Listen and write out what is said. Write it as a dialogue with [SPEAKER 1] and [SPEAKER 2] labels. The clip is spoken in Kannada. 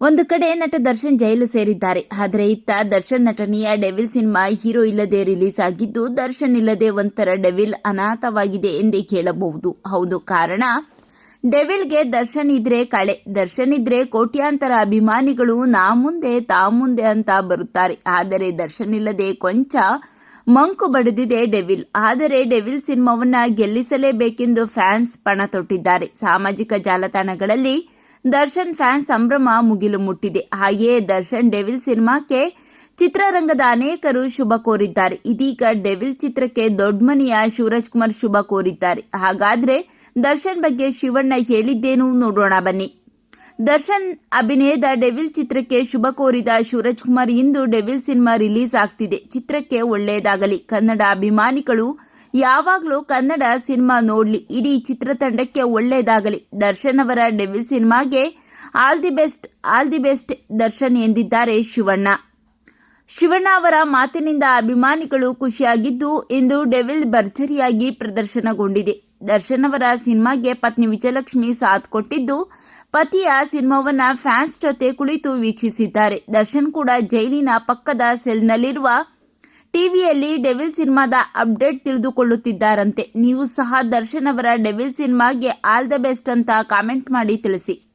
[SPEAKER 1] ಒಂದು ಕಡೆ ನಟ ದರ್ಶನ್ ಜೈಲು ಸೇರಿದ್ದಾರೆ. ಆದರೆ ಇತ್ತ ದರ್ಶನ್ ನಟನೆಯ ಡೆವಿಲ್ ಸಿನಿಮಾ ಹೀರೋ ಇಲ್ಲದೆ ರಿಲೀಸ್ ಆಗಿದ್ದು ದರ್ಶನ್ ಇಲ್ಲದೆ ಒಂಥರ ಡೆವಿಲ್ ಅನಾಥವಾಗಿದೆ ಎಂದೇ ಕೇಳಬಹುದು. ಹೌದು, ಕಾರಣ? ಡೆವಿಲ್ಗೆ ದರ್ಶನ್ ಇದ್ರೆ ಕಳೆ. ದರ್ಶನ್ ಇದ್ರೆ ಕೋಟ್ಯಾಂತರ ಅಭಿಮಾನಿಗಳು ನಾ ಮುಂದೆ ತಾ ಮುಂದೆ ಅಂತ ಬರುತ್ತಾರೆ. ಆದರೆ ದರ್ಶನ್ ಇಲ್ಲದೆ ಕೊಂಚ ಮಂಕು ಬಡಿದಿದೆ ಡೆವಿಲ್. ಆದರೆ ಡೆವಿಲ್ ಸಿನಿಮಾವನ್ನ ಗೆಲ್ಲಿಸಲೇಬೇಕೆಂದು ಫ್ಯಾನ್ಸ್ ಪಣ ತೊಟ್ಟಿದ್ದಾರೆ. ಸಾಮಾಜಿಕ ಜಾಲತಾಣಗಳಲ್ಲಿ ದರ್ಶನ್ ಫ್ಯಾನ್ ಸಂಭ್ರಮ ಮುಗಿಲು ಮುಟ್ಟಿದೆ. ಹಾಗೆಯೇ ದರ್ಶನ್ ಡೆವಿಲ್ ಸಿನಿಮಾಕ್ಕೆ ಚಿತ್ರರಂಗದ ಅನೇಕರು ಶುಭ ಕೋರಿದ್ದಾರೆ. ಇದೀಗ ಡೆವಿಲ್ ಚಿತ್ರಕ್ಕೆ ದೊಡ್ಡಮನಿಯ ಶಿವರಾಜ್ ಕುಮಾರ್ ಶುಭ ಕೋರಿದ್ದಾರೆ. ಹಾಗಾದ್ರೆ ದರ್ಶನ್ ಬಗ್ಗೆ ಶಿವಣ್ಣ ಹೇಳಿದ್ದೇನು ನೋಡೋಣ ಬನ್ನಿ. ದರ್ಶನ್ ಅಭಿನಯದ ಡೆವಿಲ್ ಚಿತ್ರಕ್ಕೆ ಶುಭ ಕೋರಿದ ಶಿವರಾಜ್ ಕುಮಾರ್ ಇಂದು ಡೆವಿಲ್ ಸಿನಿಮಾ ರಿಲೀಸ್ ಆಗ್ತಿದೆ. ಚಿತ್ರಕ್ಕೆ ಒಳ್ಳೆಯದಾಗಲಿ. ಕನ್ನಡ ಅಭಿಮಾನಿಗಳು ಯಾವಾಗಲೂ ಕನ್ನಡ ಸಿನಿಮಾ ನೋಡ್ಲಿ. ಇಡೀ ಚಿತ್ರತಂಡಕ್ಕೆ ಒಳ್ಳೆಯದಾಗಲಿ ದರ್ಶನ್ ಅವರ ಡೆವಿಲ್ ಸಿನಿಮಾಗೆ all the best, all the best Darshan ಎಂದಿದ್ದಾರೆ ಶಿವಣ್ಣ. ಶಿವಣ್ಣ ಅವರ ಮಾತಿನಿಂದ ಅಭಿಮಾನಿಗಳು ಖುಷಿಯಾಗಿದ್ದು, ಇಂದು ಡೆವಿಲ್ ಭರ್ಜರಿಯಾಗಿ ಪ್ರದರ್ಶನಗೊಂಡಿದೆ. ದರ್ಶನ್ ಅವರ ಸಿನಿಮಾಗೆ ಪತ್ನಿ ವಿಜಯಲಕ್ಷ್ಮಿ ಸಾಥ್ ಕೊಟ್ಟಿದ್ದು, ಪತಿಯ ಸಿನಿಮಾವನ್ನ ಫ್ಯಾನ್ಸ್ ಜೊತೆ ಕುಳಿತು ವೀಕ್ಷಿಸಿದ್ದಾರೆ. ದರ್ಶನ್ ಕೂಡ ಜೈಲಿನ ಪಕ್ಕದ ಸೆಲ್ನಲ್ಲಿರುವ ಟಿವಿಯಲ್ಲಿ ಡೆವಿಲ್ ಸಿನಿಮಾದ ಅಪ್ಡೇಟ್ ತಿಳಿದುಕೊಳ್ಳುತ್ತಿದ್ದಾರಂತೆ. ನೀವು ಸಹ ದರ್ಶನ್ ಅವರ ಡೆವಿಲ್ ಸಿನಿಮಾಗೆ ಆಲ್ ದ ಬೆಸ್ಟ್ ಅಂತ ಕಾಮೆಂಟ್ ಮಾಡಿ ತಿಳಿಸಿ.